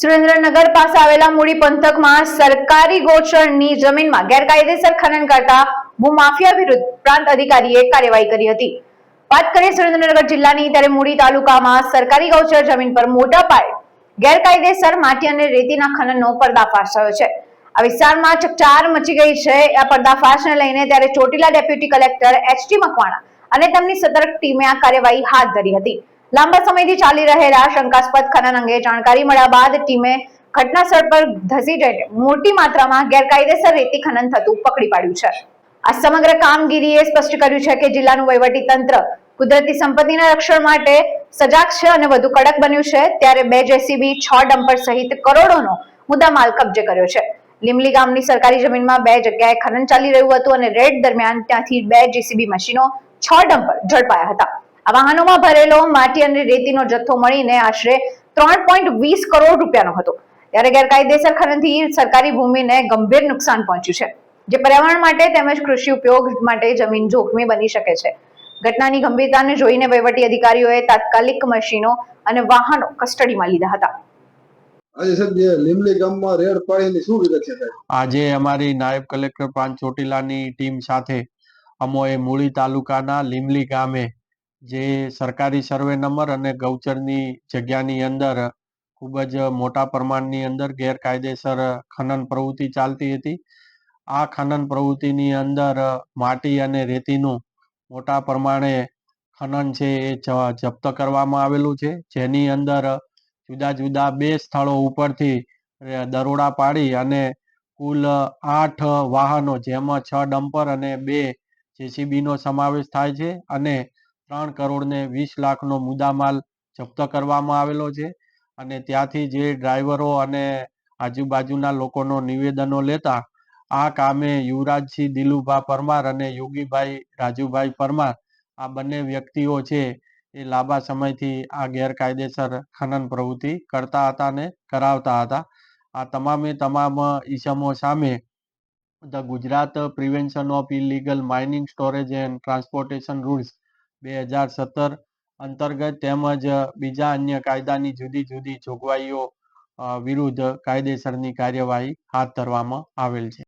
સુરેન્દ્રનગર પાસે આવેલા મૂડી પંથકમાં સરકારી ગોચરની જમીનમાં ગેરકાયદેસર ખનન કરતા ભૂમાફિયા વિરુદ્ધ પ્રાંત અધિકારીએ કાર્યવાહી કરી હતી. વાત કરીએ સુરેન્દ્રનગર જિલ્લાની, ત્યારે મૂડી તાલુકામાં સરકારી ગૌચર જમીન પર મોટા પાયે ગેરકાયદેસર માટી અને રેતીના ખનનનો પર્દાફાશ થયો છે. આ વિસ્તારમાં ચકચાર મચી ગઈ છે. આ પર્દાફાશને લઈને ત્યારે Chotila deputy collector HT Makwana અને તેમની સતર્ક ટીમે આ કાર્યવાહી હાથ ધરી હતી. લાંબા સમયથી ચાલી રહેલા શંકાસ્પદ ખનન અંગે જાણકારી મળ્યા બાદ ટીમે ઘટના સ્થળ પર ધસી જઈને મોટી માત્રામાં ગેરકાયદેસર રેતી ખનન થતું પકડી પાડ્યું છે. આ સમગ્ર કામગીરીએ સ્પષ્ટ કર્યું છે કે જિલ્લાનું વહીવટી તંત્ર કુદરતી સંપત્તિના રક્ષણ માટે સજાગ છે અને વધુ કડક બન્યું છે, ત્યારે બે જેસીબી, છ ડમ્પર સહિત કરોડોનો મુદ્દામાલ કબજે કર્યો છે. લીમલી ગામની સરકારી જમીનમાં બે જગ્યાએ ખનન ચાલી રહ્યું હતું અને રેડ દરમિયાન ત્યાંથી બે જેસીબી મશીનો, છ ડમ્પર ઝડપાયા હતા. આ વાહનોમાં ભરેલો માટી અને રેતીનો જથ્થો મળીને આશરે ત્રણ પોઈન્ટ વીસ કરોડ રૂપિયાનો હતો. ત્યારે ગેરકાયદેસર ખનનથી સરકારી ભૂમિને ગંભીર નુકસાન પહોંચ્યું છે. જે પર્યાવરણ માટે તેમજ કૃષિ ઉપયોગ માટે જમીન જોખમી બની શકે છે. ઘટનાની ગંભીરતાને જોઈને વહીવટી અધિકારીઓએ તાત્કાલિક મશીનો અને વાહનો કસ્ટડીમાં લીધા હતા. આજે સાહેબ જે લીમલી ગામમાં રેડ પાડીની શું વિગત છે સાહેબ? આજે અમારી નાયબ કલેક્ટર પ્રાંત ચોટીલાની ટીમ સાથે અમોએ મૂળી તાલુકાના લીમલી ગામે જે સરકારી સર્વે નંબર અને ગૌચરની જગ્યાની અંદર ખૂબ જ મોટા પ્રમાણની અંદર ગેરકાયદેસર ખનન પ્રવૃત્તિ ચાલતી હતી. આ ખનન પ્રવૃત્તિની અંદર માટી અને રેતીનું મોટા પ્રમાણે ખનન છે એ જપ્ત કરવામાં આવેલું છે. જેની અંદર જુદા જુદા બે સ્થળો ઉપરથી દરોડા પાડી અને કુલ આઠ વાહનો, જેમાં છ ડમ્પર અને બે જેસીબી નો સમાવેશ થાય છે અને ત્રણ કરોડ ને વીસ લાખનો મુદ્દામાલ જપ્ત કરવામાં આવેલો છે અને ત્યાંથી જે ડ્રાઈવરો અને આજુબાજુના લોકોનો નિવેદનો લેતા, આ કામે યુવરાજસિંહ દિલુભા પરમાર અને યોગીભાઈ રાજુભાઈ પરમાર, આ બંને વ્યક્તિઓ છે એ લાંબા સમયથી આ ગેરકાયદેસર ખનન પ્રવૃત્તિ કરતા હતા ને કરાવતા હતા. આ તમામે તમામ ઈસમો સામે the Gujarat prevention of illegal mining storage and transportation rules બે હજાર સત્તર અંતર્ગત તેમજ બીજા અન્ય કાયદાની જુદી જુદી જોગવાઈઓ વિરુદ્ધ કાયદેસરની કાર્યવાહી હાથ ધરવામાં આવેલ છે.